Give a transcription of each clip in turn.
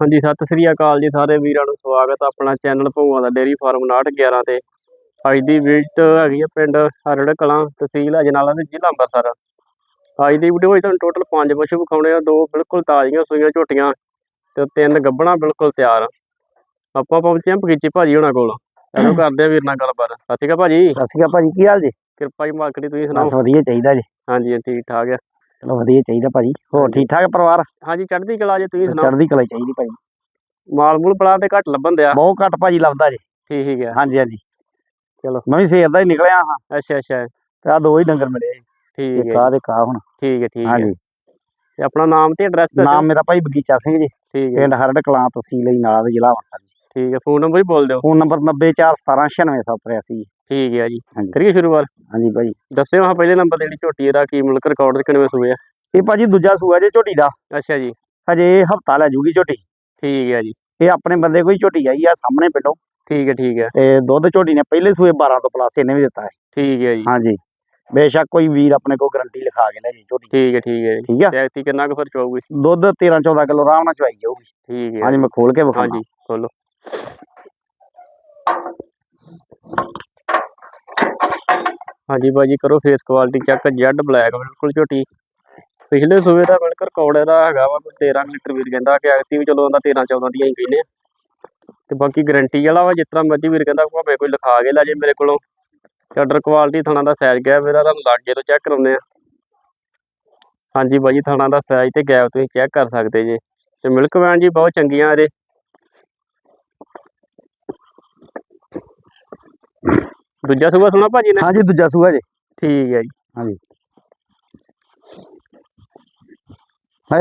ਹਾਂਜੀ ਸਤਿ ਸ੍ਰੀ ਅਕਾਲ ਜੀ ਸਾਰੇ ਵੀਰਾਂ ਨੂੰ ਸਵਾਗਤ ਆਪਣਾ ਚੈਨਲ ਭੂਆ ਦਾ ਡੇਰੀ ਫਾਰਮ 911 ਤੇ। ਅੱਜ ਦੀ ਵਿਜ਼ਿਟ ਹੈਗੀ ਆ ਪਿੰਡ ਹਰੜ ਕਲਾਂ ਤਹਿਸੀਲ ਅਜਨਾਲਾ ਤੇ ਜ਼ਿਲ੍ਹਾ ਅੰਮ੍ਰਿਤਸਰ। ਅੱਜ ਦੀ ਵੀਡੀਓ ਵਿੱਚ ਤੁਹਾਨੂੰ ਟੋਟਲ ਪੰਜ ਪਸ਼ੂ ਵਿਖਾਉਣੇ ਆ ਦੋ ਬਿਲਕੁਲ ਤਾਜ਼ੀਆਂ ਸੂਈਆਂ ਝੋਟੀਆਂ ਤੇ ਤਿੰਨ ਗੱਭਣਾ ਬਿਲਕੁਲ ਤਿਆਰ। ਆਪਾਂ ਪਹੁੰਚੇ ਹਾਂ ਭਗੀਚੀ ਭਾਜੀ ਹੋਣਾ ਕੋਲ। ਇਹਨੂੰ ਕਰਦੇ ਆ ਵੀਰ ਨਾਲ ਗੱਲਬਾਤ। ਸਤਿ ਸ਼੍ਰੀ ਅਕਾਲ ਭਾਜੀ। ਸਤਿ ਸ਼੍ਰੀ ਅਕਾਲ ਭਾਜੀ ਕੀ ਹਾਲ ਜੀ? ਕਿਰਪਾ ਜੀ ਮਾਰਕੀਟ ਤੁਸੀਂ ਬਸ ਸੁਣਾਓ। ਵਧੀਆ ਚਾਹੀਦਾ ਜੀ। ਹਾਂਜੀ ਠੀਕ ਠਾਕ ਆ। ਚਲੋ ਵਧੀਆ ਚਾਹੀਦਾ ਭਾਜੀ। ਹੋਰ। ਠੀਕ ਠਾਕ ਪਰਿਵਾਰ? ਹਾਂਜੀ ਚੜ੍ਹਦੀ ਕਲਾ ਜੇ ਤੁਸੀਂ ਸੁਣਾਓ? ਚੜ੍ਹਦੀ ਕਲਾ ਚਾਹੀਦੀ ਭਾਜੀ। ਮਾਲ ਮੂਲ ਪਲਾ ਤੇ ਘੱਟ ਲੱਭਣ ਦਿਆ। ਬਹੁਤ ਘੱਟ ਭਾਜੀ ਲੱਭਦਾ ਜੀ। ਠੀਕ ਹੈ ਹਾਂਜੀ ਹਾਂਜੀ। ਚਲੋ। ਮੈਂ ਵੀ ਸਵੇਰ ਦਾ ਹੀ ਨਿਕਲਿਆ ਹਾਂ। ਅੱਛਾ ਅੱਛਾ। ਤੇ ਆ ਦੋ ਹੀ ਡੰਗਰ ਮਿਲੇ। ਠੀਕ ਹੈ ਆ ਤੇ ਕਾ ਹੁਣ। ਠੀਕ ਹੈ ਠੀਕ ਹੈ ਹਾਂਜੀ। ਤੇ ਆਪਣਾ ਨਾਮ ਤੇ ਐਡਰੈਸ ਦੱਸੋ। ਨਾਮ ਮੇਰਾ ਭਾਈ ਬਗੀਚਾ ਸਿੰਘ ਜੀ। ਠੀਕ ਹੈ ਪਿੰਡ ਹਰੜ ਕਲਾਂ ਤਹਿਸੀਲ ਨਾਲ ਦੇ ਜ਼ਿਲ੍ਹਾ ਅੰਮ੍ਰਿਤਸਰ। ਠੀਕ ਹੈ ਫੋਨ ਨੰਬਰ ਹੀ ਬੋਲ ਦਿਓ। ਫੋਨ ਨੰਬਰ 9417969783 ਠੀਕ ਹੈ ਜੀ। ਹਾਂਜੀ। ਕਰੀਏ ਸ਼ੁਰੂਆਤ? ਹਾਂਜੀ ਭਾਜੀ ਦੱਸਿਓ ਹਾਂ ਪਹਿਲੇ ਨੰਬਰ ਤੇ ਜਿਹੜੀ ਝੋਟੀ ਇਹਦਾ ਕੀ ਮੁਲਕ ਰਿਕਾਰਡ ਤੇ ਕਿੰਨੇ ਸੂਏ ਆ? ਇਹ ਭਾਜੀ ਦੂਜਾ ਸੂਆ ਜੇ ਝੋਟੀ ਦਾ। ਅੱਛਾ ਜੀ। ਹਜੇ ਹਫਤਾ ਲੈ ਜੂਗੀ ਝੋਟੀ। ਠੀਕ ਹੈ ਜੀ। ਇਹ ਆਪਣੇ ਬੰਦੇ ਕੋਈ ਝੋਟੀ ਆਈ ਆ ਸਾਹਮਣੇ ਪਿੰਡੋਂ। ਠੀਕ ਹੈ ਠੀਕ ਹੈ। ਤੇ ਦੁੱਧ ਝੋਟੀ ਨੇ ਪਹਿਲੇ ਸੂਏ 12 ਤੋਂ ਪਲੱਸ ਇਹਨੇ ਵੀ ਦਿੱਤਾ ਹੈ। ਠੀਕ ਹੈ ਜੀ। ਹਾਂਜੀ। ਬੇਸ਼ੱਕ ਕੋਈ ਵੀਰ ਆਪਣੇ ਕੋਲ ਗਰੰਟੀ ਲਿਖਾ ਕੇ ਲੈ ਜੀ ਝੋਟੀ। ਠੀਕ ਹੈ ਠੀਕ ਹੈ। ਜੀ ਠੀਕ ਆ? ਤੇ ਐਤੀ ਕਿੰਨਾ ਕੁ ਫਿਰ ਚਾਹੂਗੀ ਦੁੱਧ 13 14 ਕਿਲੋ ਆਰਾਮ ਨਾਲ ਚਵਾਈ ਜਾਊਗੀ। ਠੀਕ ਹੈ। ਹਾਂਜੀ ਮੈਂ ਖੋਲ ਕੇ ਵਿਖਾਉਣਾ। ਹਾਂਜੀ ਖੋਲੋ ਹਾਂਜੀ ਬਾਜੀ ਕਰੋ face quality check Z black ਬਿਲਕੁਲ ਝੋਟੀ। ਪਿਛਲੇ ਸੂਏ ਦਾ ਮਿਲਕ ਰਿਕਾਰਡ ਇਹਦਾ ਹੈਗਾ ਵਾ 13 ਲੀਟਰ ਵੀਰ ਕਹਿੰਦਾ, ਕਿ ਐਕਟੀ ਵੀ ਚਲੋ ਉਹਦਾ 13 14 ਦੀਆਂ ਹੀ ਕਹਿੰਦੇ ਆ। ਤੇ ਬਾਕੀ ਗਾਰੰਟੀ ਵਾਲਾ ਵਾ, ਜਿਸ ਤਰ੍ਹਾਂ ਮਰਜ਼ੀ ਵੀਰ ਕਹਿੰਦਾ, ਭਾਵੇਂ ਕੋਈ ਲਿਖਾ ਕੇ ਲੈ ਜੇ ਮੇਰੇ ਕੋਲੋਂ। ਆਰਡਰ ਕੁਆਲਿਟੀ ਥਾਣਾ ਦਾ ਸਾਈਜ਼ ਗਿਆ ਮੇਰਾ ਤੁਹਾਨੂੰ ਲਾਗੇ ਤੋਂ ਚੈੱਕ ਕਰਾਉਂਦੇ ਆ। ਹਾਂਜੀ ਬਾਜੀ ਥਾਣਾ ਦਾ ਸਾਈਜ਼ ਤੇ ਗੈਪ ਤੁਸੀਂ ਚੈੱਕ ਕਰ ਸਕਦੇ ਜੇ। ਤੇ ਮਿਲਕ ਵੈਨ ਜੀ ਬਹੁਤ ਚੰਗੀਆਂ ਇਹਦੇ। ਦੂਜਾ ਸੂਆ ਸੁਣਾ ਭਾਜੀ ਨੇ? ਹਾਂਜੀ ਦੂਜਾ ਸੂਆ ਜੀ। ਠੀਕ ਹੈ ਜੀ। ਹਜੇ।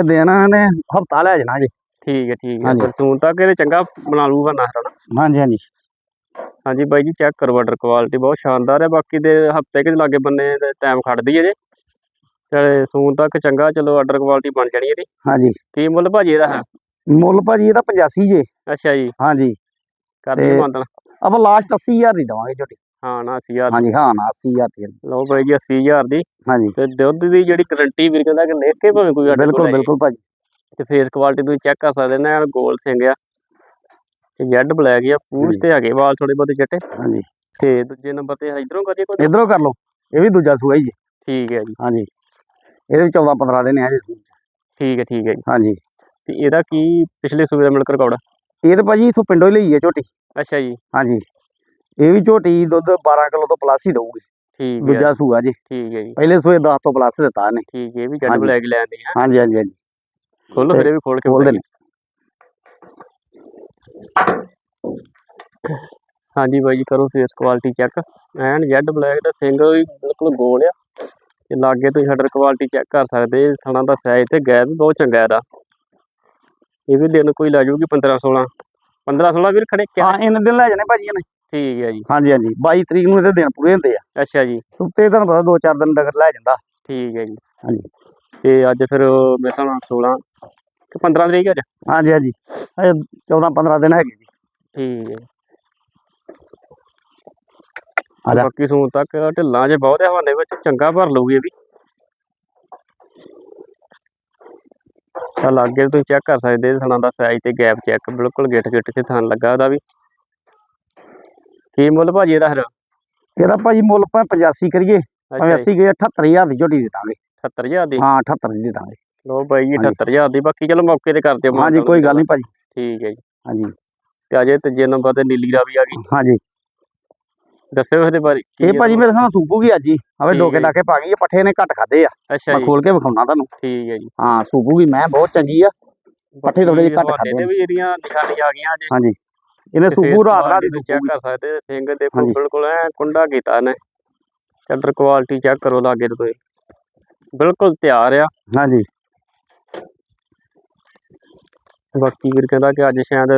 ਦੇਣਾ ਨੇ ਹਫਤਾ ਲੈ ਜਾਣਾ ਜੀ। ਠੀਕ ਹੈ ਠੀਕ ਹੈ। ਹਾਂਜੀ। ਬਰਸੂਨ ਤੱਕ ਇਹਦੇ ਚੰਗਾ ਬਣਾ ਲੂਗਾ ਨਾ ਹਨਾ? ਹਾਂਜੀ ਹਾਂਜੀ। ਹਾਂਜੀ ਬਾਈ ਜੀ ਚੈੱਕ ਕਰੋ ਆਰਡਰ ਕੁਆਲਿਟੀ ਬਹੁਤ ਸ਼ਾਨਦਾਰ ਹੈ। ਬਾਕੀ ਦੇ ਹਫ਼ਤੇ ਕੇ ਲਾਗੇ ਬੰਨੇ ਦੇ ਟਾਈਮ ਖੜਦੀ ਹੈ ਜੇ। ਤੇ ਸੂਨ ਤੱਕ ਚੰਗਾ ਚਲੋ ਆਰਡਰ ਕੁਆਲਿਟੀ ਬਣ ਜਾਣੀ ਇਹਦੀ। ਹਾਂਜੀ। ਕੀ ਮੁੱਲ ਭਾਜੀ ਇਹਦਾ? ਹੈ ਮੁੱਲ ਭਾਜੀ ਇਹਦਾ 85 ਜੇ। ਅੱਛਾ ਜੀ। ਹਾਂਜੀ। ਕਰਦੇ ਤੇ- ਮੰਦਨ ਆਪਾਂ ਲਾਸਟ 80000 ਦੀ ਦਵਾਂਗੇ ਝੋਟੀ। ਹਾਂ ਨਾ 80000 ਹਾਂਜੀ ਹਾਂ ਨਾ 80000 ਦੀ। ਲਓ ਬਾਈ ਜੀ 80000 ਦੀ। ਹਾਂਜੀ। ਤੇ ਦੁੱਧ ਦੀ ਜਿਹੜੀ ਗਾਰੰਟੀ ਵੀਰ ਕਹਿੰਦਾ ਕਿ ਲਿਖ ਕੇ ਭਾਵੇਂ ਕੋਈ ਆਰਡਰ ਬਿਲਕੁਲ ਬਿਲਕੁਲ ਭਾਜੀ। ਤੇ ਫੇਸ ਕੁਆਲਿਟੀ ਤੁਸੀਂ ਚੈੱਕ ਕਰ ਸਕਦੇ ਨੇ ਗੋਲ ਸਿੰਘ ਆ। ਤੇ ਜੈਡ ਬਲੈਕ ਆ ਪੂਛ ਹਾਂਜੀ। ਤੇ ਹੈਗੇ ਵਾਲ ਥੋੜੇ ਬਹੁਤੇ ਚਿੱਟੇ। ਹਾਂਜੀ। ਤੇ ਦੂਜੇ ਨੰਬਰ ਤੇ ਇਧਰੋਂ ਕਰੀਏ ਕੋਈ? ਇਧਰੋਂ ਕਰ ਲਓ। ਇਹ ਵੀ ਦੂਜਾ ਸੂਆ ਹੀ ਜੀ ਠੀਕ ਹੈ ਜੀ। ਹਾਂਜੀ। ਇਹਦੇ ਵੀ 14 15 ਦਿਨ ਹੈ ਜੀ ਠੀਕ ਹੈ ਠੀਕ ਹੈ ਜੀ। ਹਾਂਜੀ। ਤੇ ਇਹਦਾ ਕੀ ਪਿਛਲੇ ਸੂਬੇ ਦਾ ਮਿਲਕ ਰਿਕਾਰਡ ਇਹ ਤਾਂ ਭਾਜੀ ਇਥੋਂ ਪਿੰਡੋਂ ਹੀ ਲਈ ਹੈ ਝੋਟੀ। ਅੱਛਾ ਜੀ। ਹਾਂਜੀ। ਇਹ ਵੀ ਝੋਟੀ ਦੁੱਧ 12 ਕਿਲੋ ਤੋਂ ਪਲੱਸ ਹੀ ਦਊਗੀ। ਠੀਕ ਹੈ ਦੂਜਾ ਸੂਆ ਜੀ। ਠੀਕ ਹੈ ਜੀ। ਪਹਿਲੇ ਸੂਏ 10 ਤੋਂ ਪਲੱਸ ਦਿੱਤਾ ਇਹਨੇ। ਠੀਕ ਹੈ ਇਹ ਵੀ ਹਾਂਜੀ। ਬਲੈਕ ਲੈਂਦੇ ਆ। ਹਾਂਜੀ ਹਾਂਜੀ ਹਾਂਜੀ। ਖੋਲੋ ਫਿਰ ਇਹ ਵੀ ਖੋਲ ਕੇ ਖੋਲ ਦੇ ਵਿਖਾਈਏ। ਹਾਂਜੀ ਬਾਈ ਜੀ ਕਰੋ face quality check N Z black ਦਾ ਸਿੰਘ ਵੀ ਬਿਲਕੁਲ ਗੋਲ ਆ। ਤੇ ਲਾਗੇ ਤੁਸੀਂ ਸ਼ਟਰ ਕੁਆਲਿਟੀ ਚੈੱਕ ਕਰ ਸਕਦੇ ਥਣਾ ਦਾ ਸਾਈਜ਼ ਤੇ ਗੈਪ ਵੀ ਬਹੁਤ ਚੰਗਾ ਇਹਦਾ। ਇਹ ਵੀ ਦਿਨ ਕੋਈ ਲੈ ਜਾਊਗੀ 15 16 15 16 ਵੀਰ ਖੜੇ ਕਿਆ? ਹਾਂ ਇਹਨਾਂ ਦਿਨ ਲੈ ਜਾਣੇ ਭਾਜੀ ਇਹਨੇ। ਠੀਕ ਹੈ ਜੀ। ਹਾਂਜੀ ਹਾਂਜੀ। 22 ਤਰੀਕ ਨੂੰ ਇਹਦੇ ਦਿਨ ਪੂਰੇ ਹੁੰਦੇ ਆ। ਅੱਛਾ ਜੀ। ਸੁੱਤੇ ਤੁਹਾਨੂੰ ਪਤਾ ਦੋ ਚਾਰ ਦਿਨ ਤੱਕ ਲੈ ਜਾਂਦਾ। ਠੀਕ ਹੈ ਜੀ। ਹਾਂਜੀ। ਤੇ ਅੱਜ ਫਿਰ ਮੇਰੇ ਨਾਲ 16 ਕਿ 15 ਤਰੀਕ ਹੈ ਅੱਜ? ਹਾਂਜੀ ਹਾਂਜੀ। ਅਜੇ 14 15 ਦਿਨ ਹੈਗੇ ਜੀ। ਠੀਕ ਹੈ। ਆ ਜਾ। ਬਾਕੀ ਸੂਣ ਤੱਕ ਢਿੱਲਾਂ ਜੇ ਬਹੁਤ ਹਵਾਨੇ ਵਿੱਚ ਚੰਗਾ ਭਰ ਲਊਗੀ ਇਹ ਵੀ। ਤਾਂ ਲਾਗੇ ਤੁਸੀਂ ਚੈੱਕ ਕਰ ਸਕਦੇ ਥਣਾ ਦਾ ਸਾਈਜ਼ ਤੇ ਗੈਪ ਚੈੱਕ ਬਿਲਕੁਲ ਗਿੱਟ ਗਿੱਟ ਤੇ ਥਣ ਲੱਗਾ ਉਹਦਾ ਵੀ। ਕੀ ਮੁੱਲ ਭਾਜੀ ਇਹਦਾ ਫਿਰ? ਇਹਦਾ ਭਾਜੀ ਮੁੱਲ ਭਾਵੇਂ 85 ਕਰੀਏ ਭਾਵੇਂ ਅੱਛਾ 80 ਕਰੀਏ 78000 ਦੀ ਝੋਟੀ ਦੇ ਦਾਂਗੇ। 78000 ਦੀ? ਹਾਂ 78 ਦੀ ਦੇ ਦਾਂਗੇ। ਲੋ ਬਾਈ ਜੀ ਹਾਂਜੀ। 78000 ਦੀ। ਬਾਕੀ ਚਲੋ ਮੌਕੇ ਤੇ ਕਰ ਦਿਓ ਹਾਂਜੀ ਕੋਈ ਗੱਲ ਨਹੀਂ ਭਾਜੀ ਠੀਕ ਹੈ ਜੀ। ਹਾਂਜੀ। ਤੇ ਅਜੇ ਤੀਜੇ ਨੰਬਰ ਤੇ ਨੀਲੀ ਰਾਵੀ ਆ ਗਈ। ਹਾਂਜੀ। ਦੱਸਿਓ ਇਹਦੇ ਬਾਰੇ। ਕੀ ਇਹ ਭਾਜੀ ਮੇਰੇ ਸਾਹ ਸੂਪੂਗੀ ਅੱਜ ਹੀ ਹਵੇ ਡੋਕੇ ਜੀ। ਡਾਕੇ ਪਾ ਗਈ ਪੱਠੇ ਨੇ ਘੱਟ ਖਾਦੇ ਆ। ਮੈਂ ਜੀ। ਖੋਲ ਕੇ ਵਿਖਾਉਣਾ ਤੁਹਾਨੂੰ। ਠੀਕ ਹੈ ਜੀ। ਹਾਂ ਸੂਪੂਗੀ ਮੈਂ ਬਹੁਤ ਚੰਗੀ ਆ। ਪੱਠੇ ਥੋੜ੍ਹੇ ਜਿਹੇ ਘੱਟ ਖਾਂਦੇ ਤੇ ਵੀ ਜਿਹੜੀਆਂ ਨਿਸ਼ਾਨੀਆਂ ਆ ਗਈਆਂ ਜੇ। ਹਾਂਜੀ। ਇਹਨੇ ਸੂਪੂ ਰਾਤ ਰਾਤ ਦੀ ਚੈੱਕ ਕਰ ਸਕਦੇ ਜੇ ਦੇਖੋ ਹਾਂਜੀ। ਬਿਲਕੁਲ ਐ ਕੁੰਡਾ ਕੀਤਾ ਇਹਨੇ। ਚੱਦਰ ਕੁਆਲਿਟੀ ਚੈੱਕ ਕਰੋ ਲਾਗੇ ਤੋਂ ਬਿਲਕੁਲ ਤਿਆਰ ਆ। ਹਾਂਜੀ। ਬਾਕੀ ਵੀਰ ਕਹਿੰਦਾ ਕਿ ਅੱਜ ਸ਼ਾਇਦ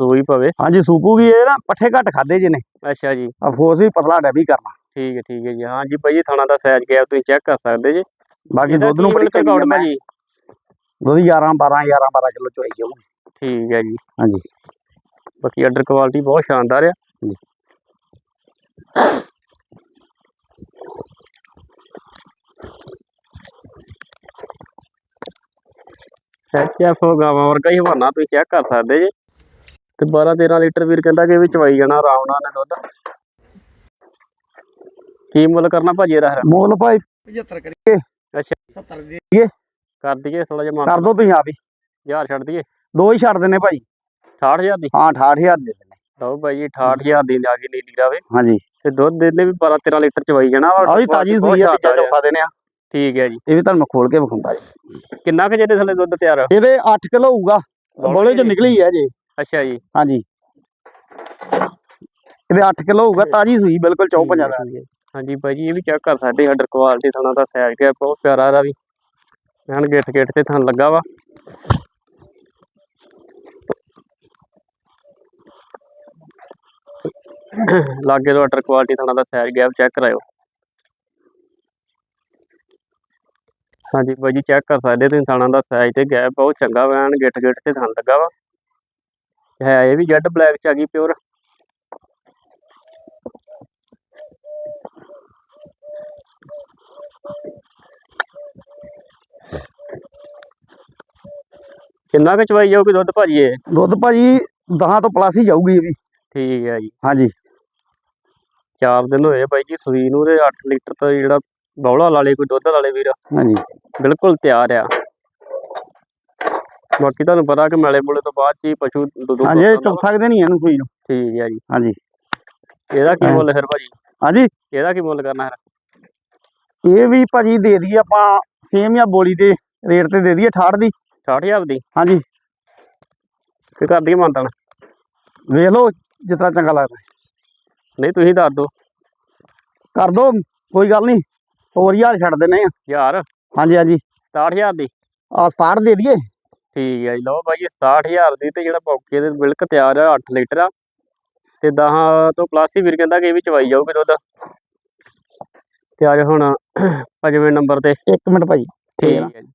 ਸੂਈ ਪਵੇ। ਹਾਂਜੀ ਸੂਪੂਗੀ ਇਹ ਨਾ ਪੱਠੇ ਘੱਟ ਖਾਦੇ ਜਿਹਨੇ। ਅੱਛਾ ਜੀ। ਅਫਸੋਸ ਵੀ ਪਤਲਾ ਡੈਬੀ ਕਰਨਾ। ਠੀਕ ਹੈ ਠੀਕ ਹੈ ਜੀ। ਹਾਂ ਜੀ ਭਾਈ ਥਾਣਾ ਦਾ ਸਾਈਜ਼ ਗਿਆ ਤੁਸੀਂ ਚੈੱਕ ਕਰ ਸਕਦੇ ਜੇ। ਬਾਕੀ ਦੁੱਧ ਨੂੰ ਬੜੀ ਚੰਗੀ ਮੈਂ ਭਾਜੀ ਦੁੱਧ 11 12 11 12 ਕਿਲੋ ਚੋਈ ਜਾਊਗੀ ਠੀਕ ਹੈ ਜੀ। ਹਾਂਜੀ। ਬਾਕੀ ਆਰਡਰ ਕੁਆਲਿਟੀ ਬਹੁਤ ਸ਼ਾਨਦਾਰ ਆ। ਜੀ। ਐਚਐਫ ਗਾਵਾਂ ਵਰਗਾ ਹੀ ਹਵਾਨਾ ਤੁਸੀਂ ਚੈੱਕ ਕਰ ਸਕਦੇ ਜੇ। ਤੇ 12 13 ਲੀਟਰ ਵੀਰ ਕਹਿੰਦਾ ਕਿ ਇਹ ਵੀ ਚਵਾਈ ਜਾਣਾ ਆਰਾਮ ਨਾਲ ਨੇ ਦੁੱਧ। ਕੀ ਮੁੱਲ ਕਰਨਾ ਭਾਜੀ ਇਹਦਾ ਫਿਰ? ਮੁੱਲ ਭਾਈ 75 ਕਰੀਏ ਅੱਛਾ। 70 ਦੇ। ਕਰ ਦਈਏ ਥੋੜਾ ਜਿਹਾ ਕਰ ਮਾਨ ਦੋ ਤੁਸੀਂ ਆਪ ਹੀ। ਹਜ਼ਾਰ ਛੱਡ ਦਈਏ। ਦੋ ਹੀ ਛੱਡ ਦਿੰਨੇ ਭਾਈ। 68000 ਦੀ? ਹਾਂ 68000 ਦੇ। ਦਿੰਨੇ ਲਓ ਭਾਈ 68000 ਦੀ ਆ ਗਈ ਨੀਲੀ ਰਾਵੇ। ਹਾਂਜੀ। ਤੇ ਦੁੱਧ ਦੇ ਵੀ 12 13 ਲੀਟਰ ਚਵਾਈ ਜਾਣਾ ਵਾ ਆ ਵੀ ਤਾਜੀ ਬਹੁਤ ਸੂਈ ਆ ਜ਼ਿਆਦਾ ਤੀਜਾ ਚੌਥਾ ਦਿਨ ਆ। ਠੀਕ ਹੈ ਜੀ। ਇਹ ਵੀ ਤੁਹਾਨੂੰ ਮੈਂ ਖੋਲ ਕੇ ਵਿਖਾਉਂਦਾ ਜੀ। ਕਿੰਨਾ ਕੁ ਜਿਹਦੇ ਥੱਲੇ ਦੁੱਧ ਤਿਆਰ ਆ? ਇਹਦੇ 8 ਕਿਲੋ ਹੋਊਗਾ। ਬੋਲੇ ਚ ਨਿਕਲੀ ਹੈ ਜੀ। ਅੱਛਾ ਜੀ। ਹਾਂਜੀ। ਇਹਦੇ 8 ਕਿਲੋ ਹੋਊਗਾ ਤਾਜੀ ਸੂਈ ਬਿਲਕੁਲ ਚੌ ਪੰਜਾਂ ਦਾ ਹਾਂਜੀ ਭਾਈ ਜੀ ਇਹ ਵੀ ਚੈੱਕ ਕਰ ਸਕਦੇ ਆਰਡਰ ਕੁਆਲਿਟੀ ਥਾਣਾ ਦਾ ਸਾਈਜ਼ ਗਿਆ ਬਹੁਤ ਪਿਆਰਾ ਇਹਦਾ ਵੀ। ਐਨ ਗਿੱਠ ਗਿੱਠ ਤੇ ਥਣ ਲੱਗਾ ਵਾ। ਲਾਗੇ ਤੋਂ ਆਰਡਰ ਕੁਆਲਿਟੀ ਥਾਣਾ ਦਾ ਸਾਈਜ਼ ਗਿਆ ਚੈੱਕ ਕਰਾਇਓ। ਹਾਂਜੀ ਭਾਈ ਜੀ ਚੈੱਕ ਕਰ ਸਕਦੇ ਤੁਸੀਂ ਥਾਣਾ ਦਾ ਸਾਈਜ਼ ਤੇ ਗੈਪ ਬਹੁਤ ਚੰਗਾ ਵਾ ਐਨ ਗਿੱਠ ਗਿੱਠ ਤੇ ਥਣ ਲੱਗਾ ਵਾ। ਹੈ ਇਹ ਵੀ ਜੈਡ ਬਲੈਕ ਚ ਆ ਗਈ ਪਿਓਰ ਕਿੰਨਾ ਕੁ ਚਵਾਈ ਜਾਊਗੀ ਦੁੱਧ ਭਾਜੀ ਇਹ? ਦੁੱਧ ਭਾਜੀ 10 ਤੋਂ ਪਲੱਸ ਹੀ ਜਾਊਗੀ ਇਹ ਵੀ। ਠੀਕ ਹੈ ਜੀ। ਹਾਂਜੀ। ਚਾਰ ਦਿਨ ਹੋਏ ਬਾਈ ਜੀ ਸੂਈ ਨੂੰ ਤੇ 8 ਲੀਟਰ ਤੋਂ ਜਿਹੜਾ ਬੌਲਾ ਲਾਲੇ ਕੋਈ ਦੁੱਧ ਵਾਲੇ ਵੀਰ। ਹਾਂਜੀ। ਬਿਲਕੁਲ ਤਿਆਰ ਆ। ਬਾਕੀ ਤੁਹਾਨੂੰ ਪਤਾ ਕਿ ਮੈਲੇ ਮੂਲੇ ਤੋਂ ਬਾਅਦ ਚ ਪਸ਼ੂ ਦੁੱਧ ਹਾਂਜੀ ਇਹ ਚੌਥਾ ਦਿਨ ਹੀ ਇਹਨੂੰ ਸੂਈ ਨੂੰ। ਠੀਕ ਹੈ ਜੀ। ਹਾਂਜੀ। ਇਹਦਾ ਕੀ। ਮੁੱਲ ਫਿਰ ਭਾਜੀ? ਹਾਂਜੀ। ਇਹਦਾ ਕੀ ਮੁੱਲ ਕਰਨਾ ਹੈ ਇਹ ਵੀ ਭਾਜੀ ਦੇ ਦਈਏ ਆਪਾਂ ਸੇਮ ਜਾਂ ਬੋਲੀ ਦੇ ਰੇਟ ਤੇ ਦੇ ਦਈਏ 68 ਦੀ। 60000 ਦੀ? ਹਾਂਜੀ। ਤੇ ਕਰ ਦਈਏ ਮੰਤਨ ਵੇਖ ਲਓ ਤਰ੍ਹਾਂ ਚੰਗਾ ਲੱਗਦਾ। ਨਹੀਂ ਤੁਸੀਂ ਦੱਸ ਦਿਓ। ਕਰ ਦੋ ਕੋਈ ਗੱਲ ਨਹੀਂ। ਹੋਰ ਹਜ਼ਾਰ ਛੱਡ ਦਿੰਨੇ ਆ। ਯਾਰ ਹਾਂਜੀ ਹਾਂਜੀ। 60000 ਦੀ? ਆ 67 ਦੇ ਦਈਏ। ਠੀਕ ਹੈ ਜੀ ਲਓ ਭਾਈ ਇਹ 67000 ਦੀ ਤੇ ਜਿਹੜਾ ਪੌਕੇ ਦੇ ਮਿਲਕ ਤਿਆਰ ਆ 8 ਲੀਟਰ ਆ। ਤੇ 10 ਤੋਂ ਪਲੱਸ ਹੀ ਵੀਰ ਕਹਿੰਦਾ ਕਿ ਇਹ ਵੀ ਚਵਾਈ ਜਾਊਗੀ ਦੁੱਧ ਤੇ ਅੱਜ ਹੁਣ ਪੰਜਵੇਂ ਨੰਬਰ ਤੇ। ਇੱਕ ਮਿੰਟ ਭਾਜੀ ਠੀਕ ਹੈ ਜੀ।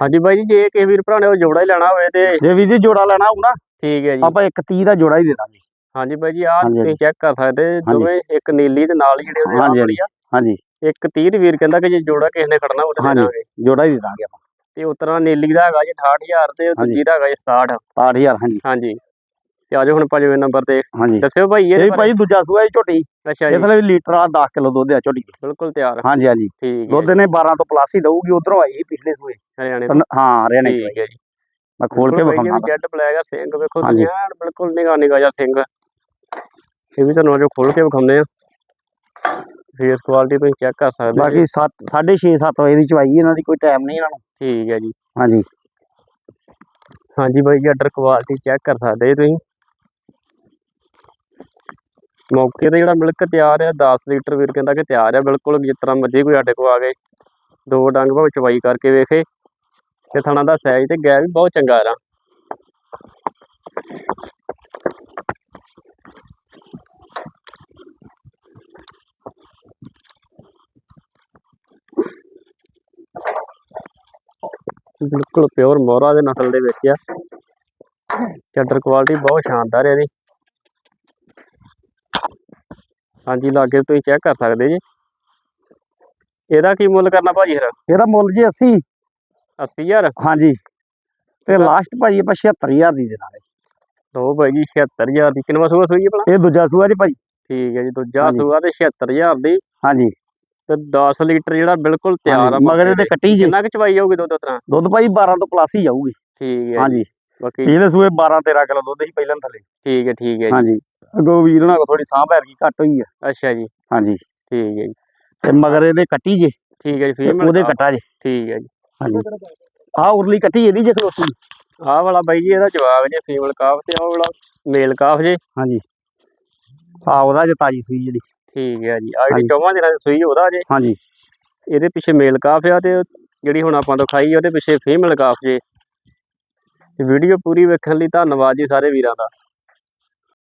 ਹਾਂਜੀ ਬਾਈ ਜੀ ਜੇ ਕਿਸੇ ਵੀਰ ਭਰਾ ਨੇ ਉਹ ਜੋੜਾ ਹੀ ਲੈਣਾ ਹੋਵੇ ਤੇ ਜੇ ਵੀ ਜੀ ਜੋੜਾ ਲੈਣਾ ਹੋਊ ਨਾ ਠੀਕ ਹੈ ਜੀ। ਆਪਾਂ ਇੱਕ 30 ਦਾ ਜੋੜਾ ਹੀ ਦੇ ਦਾਂਗੇ। ਹਾਂਜੀ ਬਾਈ ਜੀ ਆਹ ਤੁਸੀਂ ਚੈੱਕ ਕਰ ਸਕਦੇ ਦੋਵੇਂ ਇੱਕ ਨੀਲੀ ਤੇ ਨਾਲ ਜਿਹੜੇ ਉਹਦੇ ਆਹ ਵਾਲੀ ਆ ਹਾਂਜੀ ਇੱਕ 30 ਦੀ ਵੀਰ ਕਹਿੰਦਾ ਕਿ ਜੇ ਜੋੜਾ ਕਿਸੇ ਨੇ ਖੜਨਾ ਉਹ ਦੇ। ਦਾਂਗੇ। ਜੋੜਾ ਹੀ ਦੇ ਦਾਂਗੇ ਆਪਾਂ। ਤੇ ਉਤਰਾ ਨੀਲੀ ਦਾ ਹੈਗਾ ਜੀ 68000 ਤੇ। ਦੂਜੀ ਦਾ ਹੈਗਾ ਜੀ 67 6000 ਹਾਂਜੀ। ਹਾਂਜੀ। ਤੇ ਆਜੋ ਹੁਣ ਪੰਜਵੇਂ ਨੰਬਰ ਤੇ। ਦੱਸਿਓ ਭਾਈ ਇਹ ਭਾਈ ਦੂਜਾ ਸੂਆ ਹੀ ਝੋਟੀ। ਅੱਛਾ ਇਸ ਜੀ ਲਈ ਲੀਟਰ ਆ 10 ਕਿਲੋ ਦੁੱਧ ਆ ਝੋਟੀ। ਬਿਲਕੁਲ ਤਿਆਰ। ਹਾਂਜੀ ਹਾਂਜੀ। ਦੁੱਧ ਨੇ 12 ਤੋਂ ਪਲੱਸ ਹੀ ਦਊਗੀ ਉਧਰੋਂ ਆਈ ਪਿਛਲੇ ਸੂਏ। ਹਰਿਆਣੇ ਹਾਂ ਹਰਿਆਣੇ ਠੀਕ ਹੈ ਜੀ। ਮੈਂ ਖੋਲ ਕੇ ਵਿਖਾਉਣਾ ਜੈਡ ਬਲੈਕ ਆ ਸਿੰਘ ਵੇਖੋ। ਤੁਸੀਂ ਐਨ ਬਿਲਕੁਲ ਨਿਗਾ ਨਿਗਾ ਜਿਹਾ ਸਿੰਘ। ਇਹ ਵੀ ਤੁਹਾਨੂੰ ਅਜੋ ਖੋਲ ਕੇ ਵਿਖਾਉਂਦੇ ਆ। ਫੇਸ ਕੁਆਲਿਟੀ ਤੁਸੀਂ ਚੈੱਕ ਕਰ ਸਕਦੇ ਜੀ। ਬਾਕੀ 7 6:30 7 ਵਜੇ ਦੀ ਚਵਾਈ ਇਹਨਾਂ ਦੀ ਕੋਈ ਟਾਈਮ ਨਹੀਂ ਇਹਨਾਂ ਨੂੰ। ਠੀਕ ਹੈ ਜੀ। ਹਾਂਜੀ। ਹਾਂਜੀ ਬਾਈ ਜੀ ਆਰਡਰ ਕੁਆਲਿਟੀ ਚੈੱਕ ਕਰ ਸਕਦੇ ਜੀ ਤੁਸੀਂ। ਮੌਕੇ ਤੇ ਜਿਹੜਾ ਮਿਲਕ ਤਿਆਰ ਹੈ 10 ਲੀਟਰ ਵੀਰ ਕਹਿੰਦਾ ਕਿ ਤਿਆਰ ਹੈ ਬਿਲਕੁਲ ਜਿਸ ਤਰ੍ਹਾਂ ਮਰਜ਼ੀ ਕੋਈ ਸਾਡੇ ਕੋਲ ਆ ਗਏ ਦੋ ਡੰਗ ਭਾਵੇਂ ਚਵਾਈ ਕਰਕੇ ਵੇਖੇ। ਤੇ ਥਣਾ ਦਾ ਸਾਈਜ਼ ਤੇ ਗੈ ਵੀ ਬਹੁਤ ਚੰਗਾ ਇਹਦਾ ਬਿਲਕੁਲ ਪਿਓਰ ਮੋਹਰਾ ਦੇ ਨਸਲ ਦੇ ਵਿੱਚ ਆ। ਚੱਡਰ ਕੁਆਲਿਟੀ ਬਹੁਤ ਸ਼ਾਨਦਾਰ ਹੈ ਇਹਦੀ। ਹਾਂਜੀ, ਲਾਗੇ ਤੁਸੀਂ ਚੈੱਕ ਕਰ ਸਕਦੇ ਜੀ। ਇਹਦਾ ਕੀ ਮੁੱਲ ਕਰਨਾ ਭਾਜੀ ਫਿਰ? ਇਹਦਾ ਮੁੱਲ ਜੀ 80 80000 ਹਾਂਜੀ। ਤੇ ਲਾਸਟ ਭਾਜੀ ਆਪਾਂ 76000 ਦੀ ਦੇ ਦਾਂਗੇ ਲਓ ਭਾਈ ਜੀ 76000 ਦੀ ਕਿੰਨਵਾ ਸੂਆ ਸੂਈ ਆਪਣਾ ਇਹ ਦੂਜਾ ਸੂਆ ਜੀ ਭਾਜੀ। ਠੀਕ ਹੈ ਜੀ ਦੂਜਾ। ਸੂਆ ਤੇ 76000 ਦੀ। ਹਾਂਜੀ। ਤੇ 10 ਲੀਟਰ ਜਿਹੜਾ ਬਿਲਕੁਲ ਤਿਆਰ ਆ ਮਗਰ ਇਹਦੇ ਕੱਟੀ ਜੀ। ਕਿੰਨਾ ਕੁ ਚਵਾਈ ਜਾਊਗੀ ਦੁੱਧ ਉਤਰਾ ਦੁੱਧ ਭਾਈ 12 ਤੋਂ ਪਲੱਸ ਹੀ ਜਾਊਗੀ। ਠੀਕ ਹੈ ਹਾਂਜੀ। ਬਾਕੀ ਇਹਦੇ ਸੂਏ 12 13 ਕਿਲੋ ਦੁੱਧ ਸੀ ਪਹਿਲਾਂ ਥੱਲੇ। ਠੀਕ ਹੈ ਠੀਕ ਹੈ ਜੀ। ਹਾਂਜੀ। ਅੱਗੋਂ ਵੀਰ ਨਾਲ ਥੋੜੀ ਸਾਹ ਭੈਰ ਕੀ ਘੱਟ ਹੋਈ ਆ। ਅੱਛਾ ਜੀ। ਹਾਂਜੀ। ਠੀਕ ਹੈ ਜੀ। ਤੇ ਮਗਰ ਇਹਦੇ ਕੱਟੀ ਜੇ। ਠੀਕ ਹੈ ਜੀ ਫੀਮੇਲ ਉਹਦੇ ਕੱਟਾ ਜੇ। ਠੀਕ ਹੈ ਜੀ। ਹਾਂਜੀ। ਆਹ ਉਰਲੀ ਕੱਟੀ ਇਹਦੀ ਜੇ ਖਲੋਤੀ। ਆਹ ਵਾਲਾ ਬਾਈ ਜੀ ਇਹਦਾ ਜਵਾਬ ਜੇ ਫੀਮੇਲ ਕਾਫ ਤੇ ਆਹ ਵਾਲਾ ਮੇਲ ਕਾਫ ਜੇ। ਹਾਂਜੀ। ਆਹ ਉਹਦਾ ਜੇ ਤਾਜੀ ਸੂਈ ਜਿਹੜੀ। ਠੀਕ ਹੈ ਜੀ ਆ ਜਿਹੜੀ। ਚੌਵਾਂ ਦਿਨਾਂ ਦੀ ਸੂਈ ਉਹਦਾ ਜੇ। ਹਾਂਜੀ। ਇਹਦੇ ਪਿੱਛੇ ਮੇਲ ਕਾਫ ਆ ਤੇ ਜਿਹੜੀ ਹੁਣ ਆਪਾਂ ਦਿਖਾਈ ਉਹਦੇ ਪਿੱਛੇ ਫੀਮੇਲ ਕਾਫ ਜੇ। ਵੀਡੀਓ ਪੂਰੀ ਵੇਖਣ ਲਈ ਧੰਨਵਾਦ ਜੀ ਸਾਰੇ ਵੀਰਾਂ ਦਾ।